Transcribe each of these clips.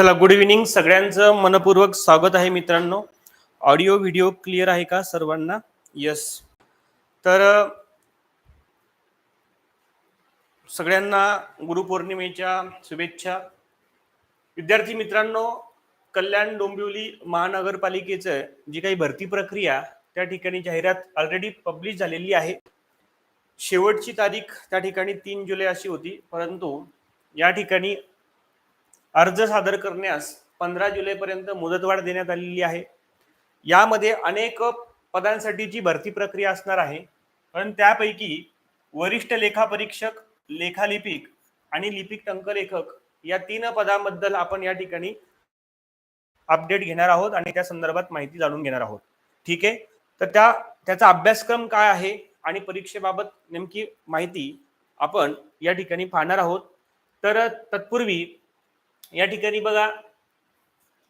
चला good evening सगळ्यांचं मनपूर्वक स्वागत आहे मित्रांनो. ऑडिओ व्हिडिओ क्लिअर आहे का सर्वांना? यस तर सगळ्यांना गुरुपौर्णिमेच्या शुभेच्छा. विद्यार्थी मित्रांनो कल्याण डोंबिवली महानगरपालिकेचं जी काही भरती प्रक्रिया त्या ठिकाणी जाहिरात ऑलरेडी पब्लिश झालेली आहे. शेवटची तारीख त्या ठिकाणी तीन जुलै अशी होती परंतु या ठिकाणी अर्ज सादर करण्यास पंधरा जुलैपर्यंत मुदतवाढ देण्यात आलेली आहे. यामध्ये अनेक पदांसाठीची भरती प्रक्रिया असणार आहे. पण त्यापैकी वरिष्ठ लेखापरीक्षक लेखालिपिक आणि लिपिक टंकलेखक या तीन पदांबद्दल आपण या ठिकाणी अपडेट घेणार आहोत आणि त्या संदर्भात माहिती जाणून घेणार आहोत. ठीक आहे? तर त्या त्याचा अभ्यासक्रम काय आहे आणि परीक्षेबाबत नेमकी माहिती आपण या ठिकाणी पाहणार आहोत. तर तत्पूर्वी या ठिकाणी बघा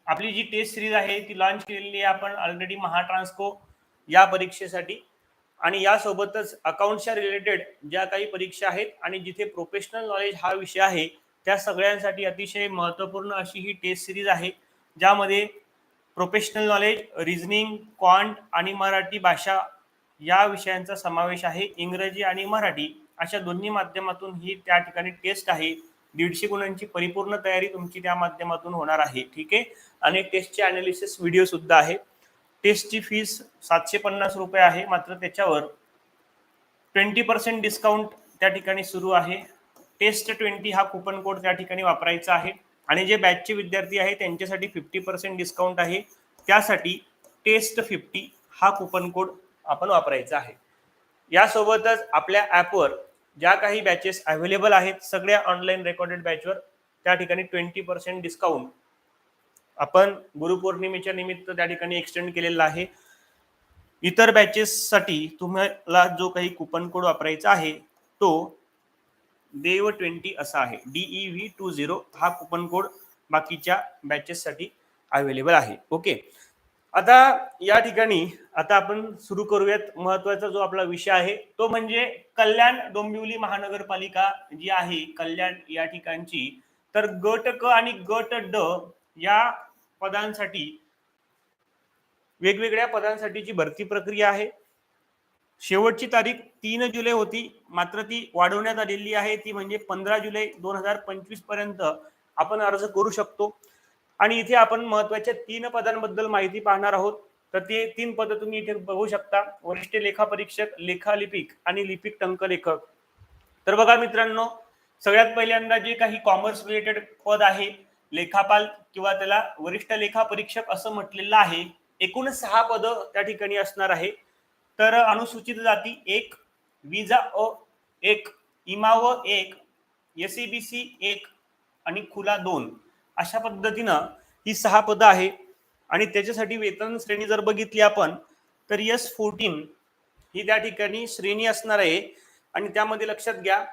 आपली जी टेस्ट सिरीज आहे ती लॉन्च केलेली आहे आपण ऑलरेडी महाट्रान्सको या परीक्षेसाठी. आणि यासोबतच अकाउंटच्या रिलेटेड ज्या काही परीक्षा आहेत आणि जिथे प्रोफेशनल नॉलेज हा विषय आहे त्या सगळ्यांसाठी अतिशय महत्त्वपूर्ण अशी ही टेस्ट सिरीज आहे ज्यामध्ये प्रोफेशनल नॉलेज रिझनिंग क्वांट आणि मराठी भाषा या विषयांचा समावेश आहे इंग्रजी आणि मराठी अशा दोन्ही माध्यमातून ही त्या ठिकाणी टेस्ट आहे. दीडशे गुणांची परिपूर्ण तयारी तुमची त्या माध्यमातून होणार आहे ठीक आहे? आणि टेस्टचे अनालिसिस व्हिडिओ सुद्धा आहे. टेस्टची फीस सातशे पन्नास रुपये आहे मात्र त्याच्यावर ट्वेंटी पर्सेंट डिस्काउंट त्या ठिकाणी सुरू आहे. टेस्ट ट्वेंटी हा कुपन कोड त्या ठिकाणी वापरायचा आहे. आणि जे बॅचचे विद्यार्थी आहे त्यांच्यासाठी फिफ्टी पर्सेंट डिस्काउंट आहे. त्यासाठी टेस्ट फिफ्टी हा कुपन कोड आपण वापरायचा आहे. यासोबतच आपल्या ॲपवर ज्या काही बॅचेस अवेलेबल आहेत सगळ्या ऑनलाईन रेकॉर्डेड बॅचवर त्या ठिकाणी ट्वेंटी पर्सेंट डिस्काउंट आपण गुरुपौर्णिमेच्या निमित्त त्या ठिकाणी एक्सटेंड केलेला आहे. इतर बॅचेससाठी तुम्हाला जो काही कुपन कोड वापरायचा आहे तो देव ट्वेंटी असा आहे. D E V two zero हा कुपन कोड बाकीच्या बॅचेससाठी अवेलेबल आहे. ओके आता या ठिकाणी आता आपण सुरू करूयात महत्त्वाचा जो आपला विषय आहे तो म्हणजे कल्याण डोंबिवली महानगरपालिका जी आहे कल्याण या ठिकाणची तर गट क आणि गट ड या पदांसाठी वेगवेगळ्या पदांसाठीची भरती प्रक्रिया आहे. शेवटची तारीख तीन जुलै होती मात्र ती वाढवण्यात आलेली आहे ती म्हणजे पंधरा जुलै दोन हजार पंचवीसपर्यंत आपण अर्ज करू शकतो. आणि इथे आपण महत्त्वाच्या तीन पदांबद्दल माहिती पाहणार आहोत. तर ते तीन पद तुम्ही इथे बघू शकता. वरिष्ठ लेखापरीक्षक लेखालिपिक आणि लिपिक टंकलेखक. तर बघा मित्रांनो सगळ्यात पहिल्यांदा जे काही कॉमर्स रिलेटेड पद आहे लेखापाल किंवा त्याला वरिष्ठ लेखापरीक्षक असं म्हटलेलं आहे एकूण सहा पद त्या ठिकाणी असणार आहे. तर अनुसूचित जाती एक विजा अ एक इमाव एक एसीबीसी एक आणि खुला दोन. अशा पद्धतीनं ही सहा पदं आहे. आणि त्याच्यासाठी वेतन श्रेणी जर बघितली आपण तर यस फोर्टीन ही त्या ठिकाणी श्रेणी असणार आहे. आणि त्यामध्ये लक्षात घ्या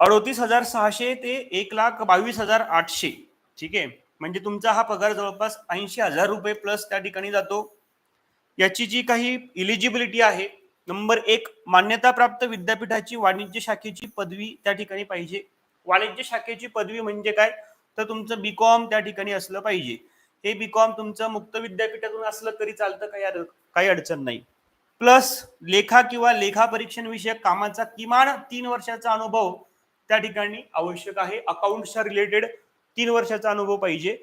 अडोतीस हजार सहाशे ते एक लाख बावीस हजार आठशे. ठीक आहे? म्हणजे तुमचा हा पगार जवळपास ऐंशी हजार रुपये प्लस त्या ठिकाणी जातो. याची जी काही इलिजिबिलिटी आहे नंबर एक मान्यताप्राप्त विद्यापीठाची वाणिज्य शाखेची पदवी त्या ठिकाणी पाहिजे. वाणिज्य शाखेची पदवी म्हणजे काय? तर तुमचं बीकॉम त्या ठिकाणी असलं पाहिजे. हे बीकॉम तुमचं मुक्त विद्यापीठातून असलं तरी चालतं काही अड- काही अडचण नाही. प्लस लेखा किंवा लेखा परीक्षण विषयक कामाचा किमान तीन वर्षाचा अनुभव त्या ठिकाणी आवश्यक आहे. अकाउंटच्या रिलेटेड तीन वर्षाचा अनुभव पाहिजे.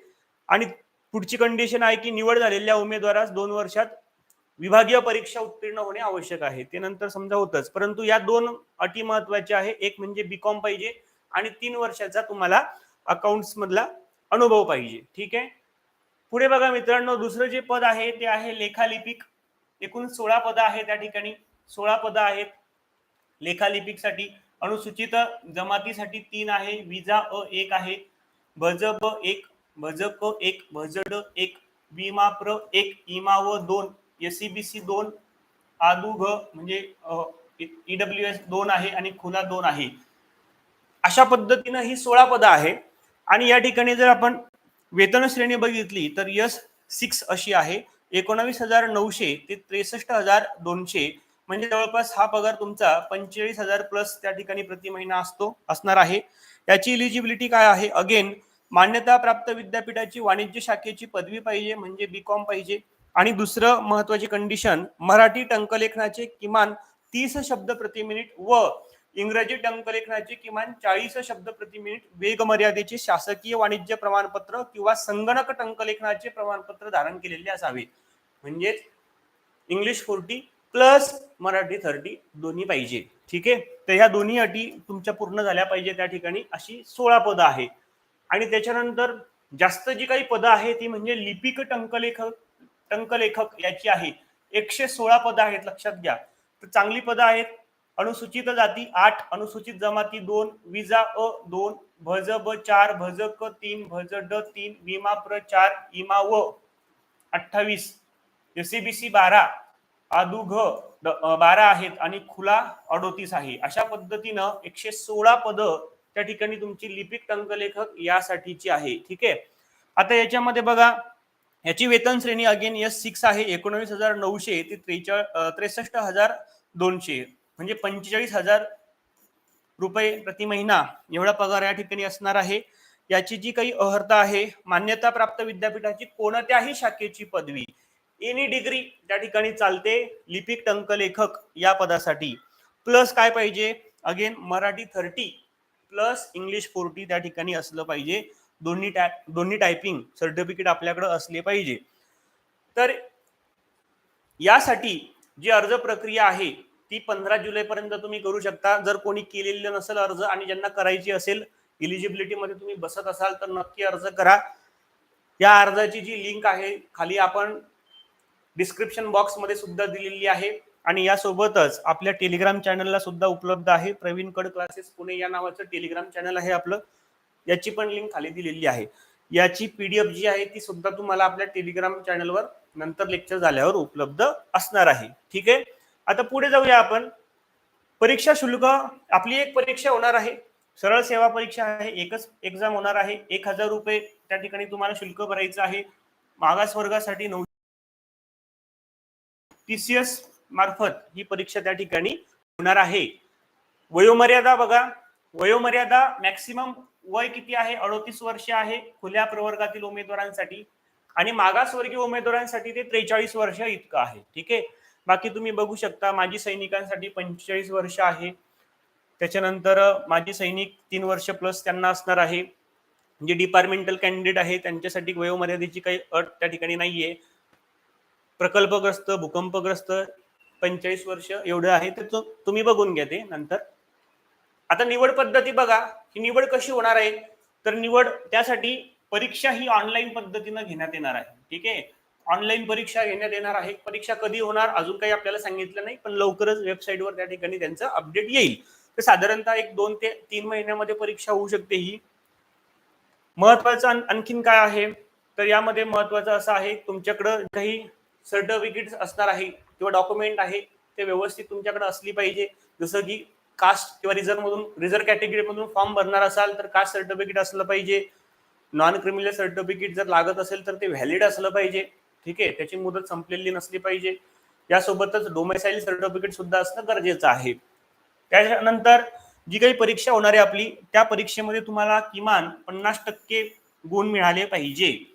आणि पुढची कंडिशन आहे की निवड झालेल्या उमेदवारास दोन वर्षात विभागीय परीक्षा उत्तीर्ण होणे आवश्यक आहे. ते नंतर समजा होतच. परंतु या दोन अटी महत्त्वाच्या आहे. एक म्हणजे बीकॉम पाहिजे आणि तीन वर्षाचा तुम्हाला अकाउंट्स मधला अनुभव पाहिजे. ठीक आहे? पुढे बघा मित्रांनो दुसरं जे पद आहे ते आहे लेखालिपिक. एकूण सोळा पदं आहे त्या ठिकाणी. सोळा पदं आहेत लेखालिपिकसाठी. अनुसूचित जमातीसाठी तीन आहे. विजा अ एक आहे. भजब एक भजक एक भजड एक विमा प्र एक इमा व दोन एसीबीसी दोन आदुघ म्हणजे ईडब्ल्यू एस दोन आहे आणि खुला दोन आहे. अशा पद्धतीनं ही सोळा पदं आहे आणि या ठिकाणी जर आपण वेतन श्रेणी बघितली तर यस सिक्स अशी आहे. एकोणावीस हजार नऊशे ते त्रेसष्ट हजार दोनशे म्हणजे जवळपास हा पगार तुमचा पंचेचाळीस हजार प्लस त्या ठिकाणी प्रति महिना असतो असणार आहे. याची इलिजिबिलिटी काय आहे? अगेन मान्यता प्राप्त विद्यापीठाची वाणिज्य शाखेची पदवी पाहिजे म्हणजे बी कॉम पाहिजे. आणि दुसरं महत्वाची कंडिशन मराठी टंकलेखनाचे किमान तीस शब्द प्रति मिनिट व इंग्रजी टंकलेखनाचे किमान चाळीस शब्द प्रति मिनिट वेग मर्यादेचे शासकीय वाणिज्य प्रमाणपत्र किंवा संगणक टंकलेखनाचे प्रमाणपत्र धारण केलेले असावे म्हणजेच English forty plus Marathi thirty दोन्ही पाहिजे. ठीक आहे? तर ह्या दोन्ही अटी तुमच्या पूर्ण झाल्या पाहिजे त्या ठिकाणी अशी सोळा पदं आहे आणि त्याच्यानंतर जास्त जी काही पदं आहे ती म्हणजे लिपिक टंकलेखक टंकलेखक याची आहे. एकशे सोळा पदं आहेत लक्षात घ्या. तर चांगली पदं आहेत अनुसूचित जाती आठ अनुसूचित जमाती दोन विजा अ दोन भज ब चार भज क तीन भज ड तीन विमा प्र चार इमा व. अठ्ठावीस. एसीबीसी बारा आदु घ ड- बारा आहेत आणि खुला अडोतीस आहे. अशा पद्धतीनं एकशे सोळा पदं त्या ठिकाणी तुमची लिपिक टंकलेखक यासाठीची आहे. ठीक आहे? आता याच्यामध्ये बघा याची वेतन श्रेणी अगेन एस सिक्स आहे एकोणवीस हजार नऊशे ते त्रेचाळ त्रेसष्ट हजार दोनशे. म्हणजे पंचेचाळीस हजार रुपये प्रति महिना एवढा पगार या ठिकाणी असणार आहे. याची जी काही अर्हता आहे मान्यता प्राप्त विद्यापीठाची कोणत्याही शाखेची पदवी एनी डिग्री त्या ठिकाणी चालते लिपिक टंकलेखक या पदासाठी. प्लस काय पाहिजे? Again Marathi thirty plus English forty त्या ठिकाणी असलं पाहिजे. दोन्ही टाय दोन्ही टायपिंग सर्टिफिकेट आपल्याकडे असले पाहिजे. तर यासाठी जी अर्ज प्रक्रिया आहे ती पंधरा जुलैपर्यंत तुम्ही करू शकता. जर कोणी केलेलं नसेल अर्ज आणि ज्यांना करायची असेल इलिजिबिलिटी मध्ये तुम्ही बसत असाल तर नक्की अर्ज करा. या अर्जाची जी लिंक आहे खाली आपण डिस्क्रिप्शन बॉक्समध्ये सुद्धा दिलेली आहे. आणि यासोबतच आपल्या टेलिग्राम चॅनलला सुद्धा उपलब्ध आहे. प्रवीण कड क्लासेस पुणे या नावाचं टेलिग्राम चॅनल आहे आपलं. याची पण लिंक खाली दिलेली आहे. याची पीडीएफ जी आहे ती सुद्धा तुम्हाला आपल्या टेलिग्राम चॅनलवर नंतर लेक्चर झाल्यावर उपलब्ध असणार आहे. ठीक आहे? आता पुढे जाऊया आपण. परीक्षा शुल्क आपली एक परीक्षा होणार आहे. सरळ सेवा परीक्षा आहे एकच एक्झाम होणार आहे. एक हजार रुपये त्या ठिकाणी तुम्हाला शुल्क भरायचं आहे. मागास वर्गासाठी नऊ टीसीएस मार्फत ही परीक्षा त्या ठिकाणी होणार आहे. वयोमर्यादा बघा. वयोमर्यादा मॅक्सिमम वय किती आहे? अडोतीस वर्ष आहे. खुल्या प्रवर्गातील उमेदवारांसाठी. आणि मागासवर्गीय उमेदवारांसाठी ते त्रेचाळीस वर्ष इतकं आहे. ठीक आहे? बाकी तुम्ही बघू शकता माजी सैनिकांसाठी पंचेचाळीस वर्ष आहे. त्याच्यानंतर माजी सैनिक तीन वर्ष प्लस त्यांना असणार आहे. जे डिपार्टमेंटल कॅन्डिडेट आहे त्यांच्यासाठी वयोमर्यादेची काही अट त्या ठिकाणी नाहीये. प्रकल्पग्रस्त भूकंपग्रस्त पंचेचाळीस वर्ष एवढं आहे. तर तो- तुम्ही बघून घ्या ते नंतर. आता निवड पद्धती बघा. ही निवड कशी होणार आहे? तर निवड त्यासाठी परीक्षा ही ऑनलाईन पद्धतीनं घेण्यात येणार आहे. ठीक आहे? ऑनलाईन परीक्षा घेण्यात येणार आहे. परीक्षा कधी होणार? अजून काही आपल्याला सांगितलं नाही पण लवकरच वेबसाईटवर त्या ठिकाणी त्यांचं अपडेट येईल. तर साधारणतः एक दोन ते तीन महिन्यामध्ये परीक्षा होऊ शकते ही. महत्वाचं आणखीन काय आहे? तर यामध्ये महत्वाचं असं आहे तुमच्याकडं काही सर्टिफिकेट असणार आहे किंवा डॉक्युमेंट आहे ते व्यवस्थित तुमच्याकडे असली पाहिजे. जसं की कास्ट किंवा रिझर्व मधून रिझर्व कॅटेगरी मधून फॉर्म भरणार असाल तर कास्ट सर्टिफिकेट असलं पाहिजे. नॉन क्रिमिनल सर्टिफिकेट जर लागत असेल तर ते व्हॅलिड असलं पाहिजे. ठीक आहे? त्याची मुदत संपलेली नसली पाहिजे. यासोबतच डोमेसाईल सर्टिफिकेट सुद्धा असणं गरजेचं आहे. त्याच्यानंतर जी काही परीक्षा होणार आहे आपली त्या परीक्षेमध्ये तुम्हाला किमान पन्नास टक्के गुण मिळाले पाहिजे.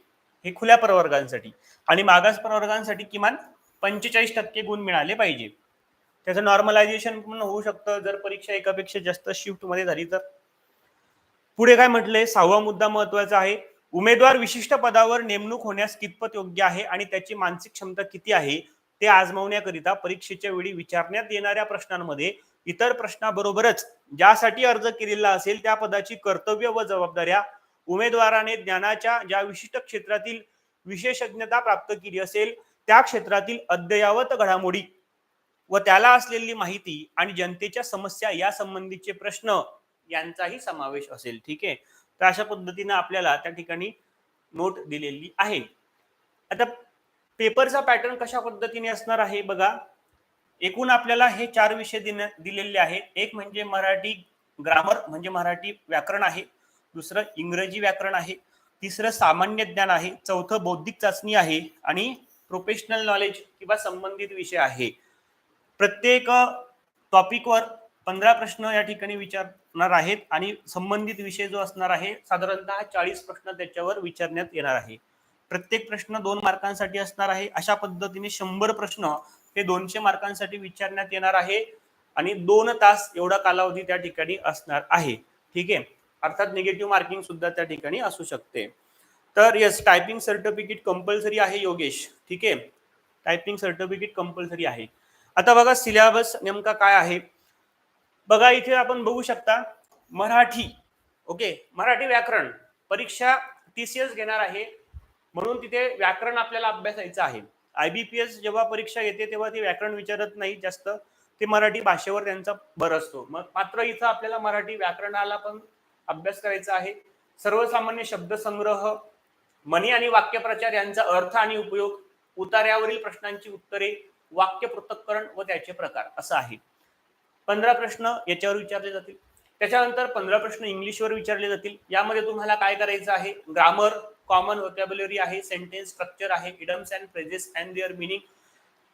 हे खुल्या प्रवर्गांसाठी. आणि मागास प्रवर्गांसाठी किमान पंचेचाळीस टक्के गुण मिळाले पाहिजे. त्याचं नॉर्मलायझेशन पण होऊ शकतं जर परीक्षा एकापेक्षा जास्त शिफ्टमध्ये झाली तर. पुढे काय म्हटलंय? सहावा मुद्दा महत्त्वाचा आहे. उमेदवार विशिष्ट पदावर नेमणूक होण्यास कितपत योग्य आहे आणि त्याची मानसिक क्षमता किती आहे ते आजमावण्याकरिता परीक्षेच्या वेळी विचारण्यात येणाऱ्या प्रश्नांमध्ये इतर प्रश्नाबरोबरच ज्यासाठी अर्ज केलेला असेल त्या पदाची कर्तव्य व जबाबदाऱ्या उमेदवाराने ज्ञानाच्या ज्या विशिष्ट क्षेत्रातील विशेषज्ञता प्राप्त केली असेल त्या क्षेत्रातील अद्ययावत घडामोडी व त्याला असलेली माहिती आणि जनतेच्या समस्या या संबंधीचे प्रश्न यांचाही समावेश असेल. ठीक आहे? तर अशा पद्धतीनं आपल्याला त्या ठिकाणी नोट दिलेली आहे. आता पेपरचा पॅटर्न कशा पद्धतीने असणार आहे बघा. एकूण आपल्याला हे चार विषय दिलेले आहेत. एक म्हणजे मराठी ग्रामर म्हणजे मराठी व्याकरण आहे. दुसरं इंग्रजी व्याकरण आहे. तिसरं सामान्य ज्ञान आहे. चौथं बौद्धिक चाचणी आहे आणि प्रोफेशनल नॉलेज किंवा संबंधित विषय आहे. प्रत्येक टॉपिकवर पंधरा प्रश्न या ठिकाणी विचार असणार आहेत आणि संबंधित विषय जो असणार आहे साधारणतः चाळीस प्रश्न त्याच्यावर विचारण्यात येणार आहे. प्रत्येक प्रश्न दोन मार्कांसाठी असणार आहे. अशा पद्धतीने शंभर प्रश्न हे दोनशे मार्कांसाठी विचारण्यात येणार आहे आणि दोन तास एवढा कालावधी त्या ठिकाणी असणार आहे. ठीक आहे? अर्थात निगेटिव्ह मार्किंग सुद्धा त्या ठिकाणी असू शकते. तर येस टायपिंग सर्टिफिकेट कंपल्सरी आहे योगेश. ठीक आहे? टायपिंग सर्टिफिकेट कंपल्सरी आहे. आता बघा सिलेबस नेमका काय आहे? बघा इथे आपण बघू शकता मराठी ओके? मराठी व्याकरण. परीक्षा टी सी एस घेणार आहे. म्हणून तिथे व्याकरण आपल्याला अभ्यासायचं आहे. आय बी पी एस जेव्हा परीक्षा येते तेव्हा ते व्याकरण विचारत नाही जास्त. ते मराठी भाषेवर त्यांचा भर असतो. मग मात्र इथं आपल्याला मराठी व्याकरणाला पण अभ्यास करायचा आहे. सर्वसामान्य शब्दसंग्रह म्हणी आणि वाक्यप्रचार यांचा अर्थ आणि उपयोग उतार्यावरील प्रश्नांची उत्तरे वाक्य पृथक्करण व त्याचे प्रकार. असं आहे. पंधरा प्रश्न याच्यावर विचारले जातील. त्याच्यानंतर पंधरा प्रश्न इंग्लिशवर विचारले जातील. यामध्ये तुम्हाला काय करायचं आहे? ग्रामर कॉमन व्होकॅब्युलरी आहे सेंटेन्स स्ट्रक्चर आहे idioms and phrases and their meaning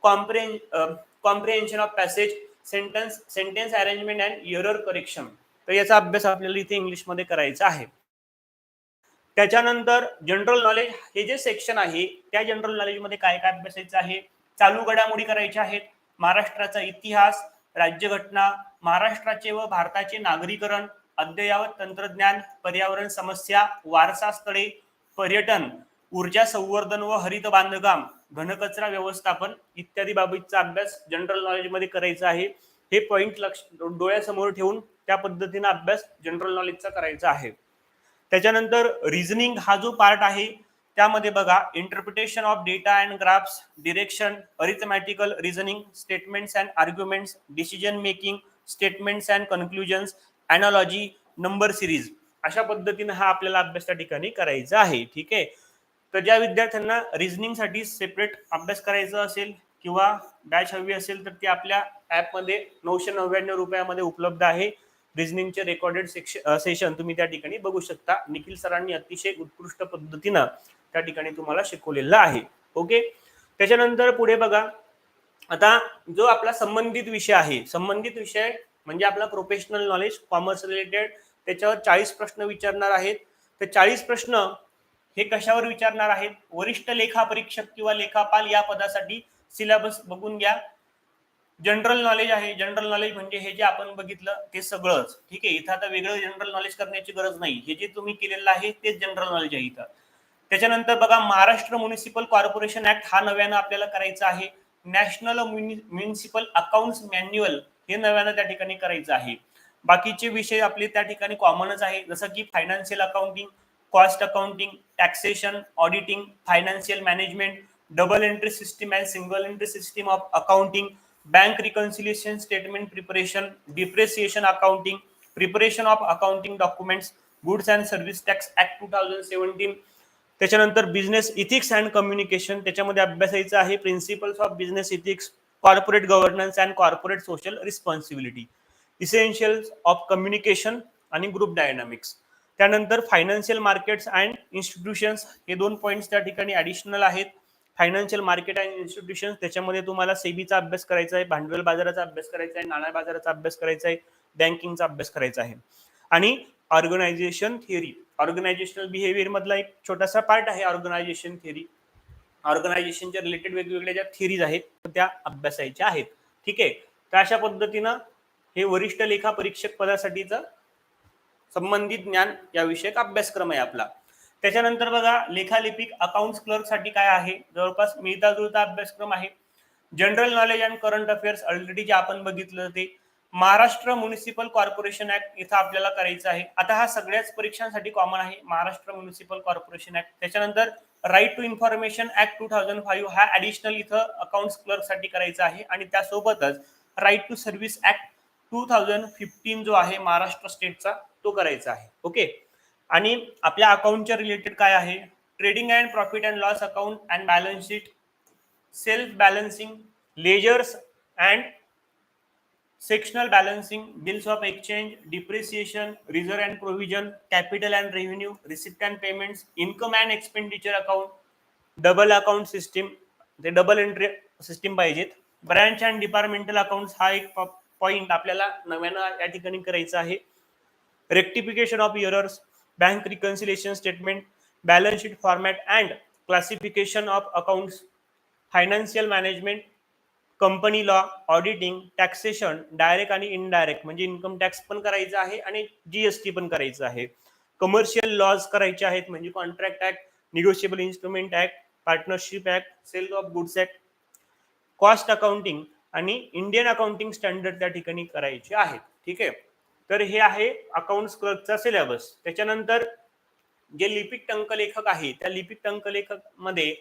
comprehension of passage sentence sentence arrangement and error correction तर याचा अभ्यास आपल्याला इथे इंग्लिशमध्ये करायचा आहे. त्याच्यानंतर जनरल नॉलेज हे जे सेक्शन आहे त्या जनरल नॉलेजमध्ये काय काय अभ्यासायचं आहे? चालू घडामोडी करायच्या आहेत. महाराष्ट्राचा इतिहास राज्यघटना महाराष्ट्राचे व भारताचे नागरीकरण अद्ययावत तंत्रज्ञान पर्यावरण समस्या वारसा स्थळे पर्यटन ऊर्जा संवर्धन व हरित बांधकाम घनकचरा व्यवस्थापन इत्यादी बाबींचा अभ्यास जनरल नॉलेजमध्ये करायचा आहे. हे पॉइंट लक्ष डोळ्यासमोर ठेवून त्या पद्धतीने अभ्यास जनरल नॉलेजचा करायचा आहे. त्याच्यानंतर रिझनिंग हा जो पार्ट आहे त्यामध्ये बघा interpretation of data and graphs direction arithmetical reasoning statements and arguments decision making statements and conclusions analogy number series अशा पद्धतीने हा आपल्याला अभ्यास त्या ठिकाणी करायचा आहे ठीक आहे? तर ज्या विद्यार्थ्यांना रिझनिंगसाठी सेपरेट अभ्यास करायचा असेल किंवा बॅच हवी असेल तर ती आपल्या ॲपमध्ये नऊशे नव्याण्णव रुपयामध्ये उपलब्ध आहे. रिझनिंगचे रेकॉर्डेड सेशन तुम्ही त्या ठिकाणी बघू शकता. निखिल सरांनी अतिशय उत्कृष्ट पद्धतीनं त्या ठिकाणी तुम्हाला शिकवलेलं आहे. ओके त्याच्यानंतर पुढे बघा. आता जो आपला संबंधित विषय आहे संबंधित विषय म्हणजे आपला प्रोफेशनल नॉलेज कॉमर्स रिलेटेड त्याच्यावर चाळीस प्रश्न विचारणार आहेत. तर चाळीस प्रश्न हे कशावर विचारणार आहेत? वरिष्ठ लेखा परीक्षक किंवा लेखापाल या पदासाठी सिलेबस बघून घ्या. जनरल नॉलेज आहे. जनरल नॉलेज म्हणजे हे जे आपण बघितलं ते सगळंच. ठीक आहे? इथं आता वेगळं जनरल नॉलेज करण्याची गरज नाही. हे जे तुम्ही केलेलं आहे तेच जनरल नॉलेज आहे इथं. त्याच्यानंतर बघा महाराष्ट्र म्युनिसिपल कॉर्पोरेशन ऍक्ट हा नव्यानं आपल्याला करायचा आहे. नॅशनल म्युनिसिपल अकाउंट्स मॅन्युअल हे नव्यानं त्या ठिकाणी करायचं आहे. बाकीचे विषय आपले त्या ठिकाणी कॉमनच आहे. जसं की financial accounting cost accounting taxation auditing financial management double entry system and single entry system of accounting bank reconciliation statement preparation depreciation accounting preparation of accounting documents goods and service tax act two thousand seventeen त्याच्यानंतर business ethics and communication त्याच्यामध्ये अभ्यासायचं आहे principles of business ethics corporate governance and corporate social responsibility essentials of communication आणि group dynamics त्यानंतर financial markets and institutions हे दोन points त्या ठिकाणी ॲडिशनल आहेत. फायनान्शियल मार्केट अँड इन्स्टिट्यूशन्स त्याच्यामध्ये तुम्हाला सेबीचा अभ्यास करायचा आहे भांडवल बाजाराचा अभ्यास करायचा आहे नाणा बाजाराचा अभ्यास करायचा आहे बँकिंगचा अभ्यास करायचा आहे. आणि ऑर्गनायझेशन थिअरी ऑर्गनायझेशनल बिहेवियर मधला एक छोटासा पार्ट आहे ऑर्गनायझेशन थिअरी ऑर्गनायझेशनच्या रिलेटेड वेगवेगळ्या ज्या थिअरीज आहेत त्या अभ्यासायच्या आहेत. ठीक आहे? तर अशा पद्धतीनं हे वरिष्ठ लेखा परीक्षक पदासाठीचं संबंधित ज्ञान या विषयक अभ्यासक्रम आहे आपला. त्याच्यानंतर बघा लेखालिपिक अकाउंट क्लर्कसाठी काय आहे? जवळपास मिळता जुळता अभ्यासक्रम आहे. General knowledge and current affairs already जे आपण बघितलं ते महाराष्ट्र म्युनिसिपल कॉर्पोरेशन ऍक्ट इथं आपल्याला करायचं आहे. आता हा सगळ्याच परीक्षांसाठी कॉमन आहे. महाराष्ट्र म्युनिसिपल कॉर्पोरेशन ऍक्ट त्याच्यानंतर right to information act two thousand five हा ऍडिशनल इथं अकाउंट क्लर्कसाठी करायचा आहे. आणि त्यासोबतच right to service act two thousand fifteen जो आहे महाराष्ट्र स्टेटचा तो करायचा आहे. ओके आणि आपल्या अकाउंटच्या रिलेटेड काय आहे? Trading and profit and loss account and balance sheet self balancing ledgers and sectional balancing bills of exchange depreciation reserve and provision capital and revenue receipt and payments income and expenditure account double account system ते double entry system पाहिजेत. Branch and departmental account हा एक point आपल्याला नव्यानं या ठिकाणी करायचा आहे. Rectification of errors bank reconciliation statement balance sheet format and classification of accounts financial management company law auditing taxation direct आणि इनडायरेक्ट म्हणजे इन्कम टॅक्स पण करायचं आहे आणि जीएसटी पण करायचं आहे. कमर्शियल लॉज करायचे आहेत म्हणजे contract act negotiable instrument act partnership act sale of goods act cost accounting आणि इंडियन अकाउंटिंग स्टँडर्ड त्या ठिकाणी करायचे आहेत. ठीक आहे? तर हे आहे अकाउंट्स क्लर्कचा सिलेबस. त्याच्यानंतर जे लिपिक टंकलेखक आहे त्या लिपिक टंकलेखकमध्ये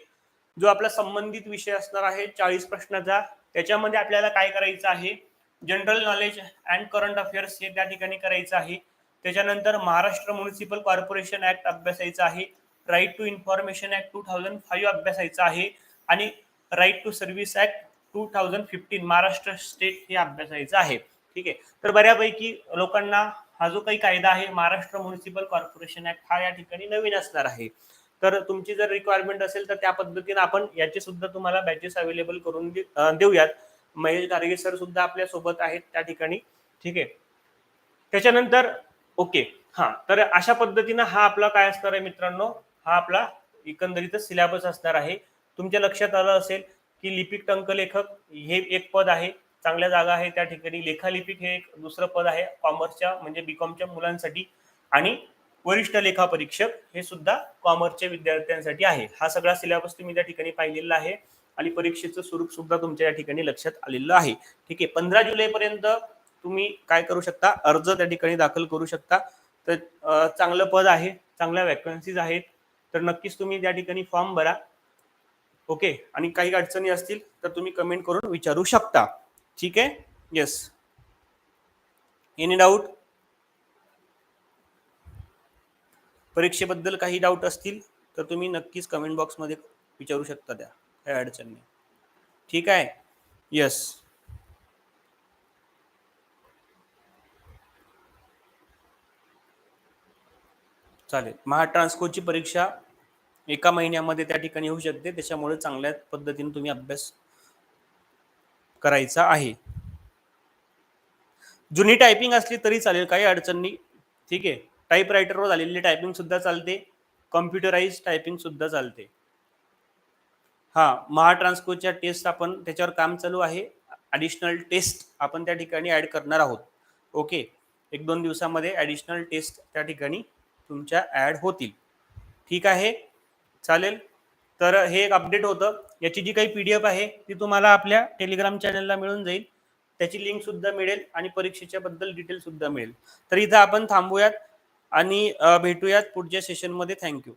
जो आपला संबंधित विषय असणार आहे चाळीस प्रश्नाचा त्याच्यामध्ये आपल्याला काय करायचं आहे? General knowledge and current affairs हे त्या ठिकाणी करायचं आहे. त्याच्यानंतर महाराष्ट्र म्युनिसिपल कॉर्पोरेशन ऍक्ट अभ्यासायचा आहे. Right to information act two thousand five अभ्यासायचा आहे. आणि right to service act two thousand fifteen Maharashtra state हे अभ्यासायचं आहे. ठीक आहे? तर बऱ्यापैकी लोकांना हा जो काही कायदा आहे महाराष्ट्र म्युनिसिपल कॉर्पोरेशन ऍक्ट हा या ठिकाणी नवीन असणार आहे. तर तुमची जर रिक्वायरमेंट असेल तर त्या पद्धतीने आपण याचे सुद्धा तुम्हाला बॅचेस अवेलेबल करून दे- देऊयात. महेश गार्गे सर सुद्धा आपल्यासोबत आहेत त्या ठिकाणी. ठीक आहे? त्याच्यानंतर ओके. हा तर अशा पद्धतीनं हा आपला काय असणार आहे मित्रांनो? हा आपला एकंदरीतच सिलेबस असणार आहे. तुमच्या लक्षात आलं असेल की लिपिक टंकलेखक हे एक पद आहे. चांगल्या जागा आहे त्या ठिकाणी. लेखालिपिक हे एक दुसरं पद आहे. कॉमर्सच्या म्हणजे बीकॉमच्या मुलांसाठी. आणि वरिष्ठ लेखा परीक्षक हे सुद्धा कॉमर्सच्या विद्यार्थ्यांसाठी आहे. हा सगळा सिलेबस तुम्ही त्या ठिकाणी पाहिलेला आहे आणि परीक्षेचं स्वरूप सुद्धा तुमच्या या ठिकाणी लक्षात आलेलं आहे. ठीक आहे पंधरा जुलैपर्यंत तुम्ही काय करू शकता? अर्ज त्या ठिकाणी दाखल करू शकता. तर चांगलं पद आहे चांगल्या वॅकन्सीज आहेत. तर नक्कीच तुम्ही त्या ठिकाणी फॉर्म भरा. ओके आणि काही अडचणी असतील तर तुम्ही कमेंट करून विचारू शकता. ठीक आहे? येस एनी डाऊट परीक्षेबद्दल काही डाऊट असतील तर तुम्ही नक्कीच कमेंट बॉक्समध्ये विचारू शकता त्या काही अडचण नाही. ठीक आहे? यस चालेल. महाट्रान्सकोची परीक्षा एका महिन्यामध्ये त्या ठिकाणी होऊ शकते त्याच्यामुळे चांगल्या पद्धतीने तुम्ही अभ्यास करायचा आहे. जुनी टायपिंग असली तरी चालेल काही अडचण नाही. ठीक आहे? टाईप रायटरवर झालेली टायपिंग सुद्धा चालते. कॉम्प्युटराईज टायपिंग सुद्धा चालते. हा महाट्रान्सकोच्या टेस्ट आपण त्याच्यावर काम चालू आहे. ॲडिशनल टेस्ट आपण त्या ठिकाणी ॲड करणार आहोत. ओके एक दोन दिवसामध्ये ॲडिशनल टेस्ट त्या ठिकाणी तुमच्या ॲड होतील. ठीक आहे? चालेल? तर हे एक अपडेट होतं. याची जी काही पी डी एफ आहे ती तुम्हाला आपल्या टेलिग्राम चॅनलला मिळून जाईल. त्याची लिंकसुद्धा मिळेल आणि परीक्षेच्या बद्दल मिळेल. तर इथं आपण थांबूयात. आणि भेटूयात पुढच्या सेशनमध्ये थँक्यू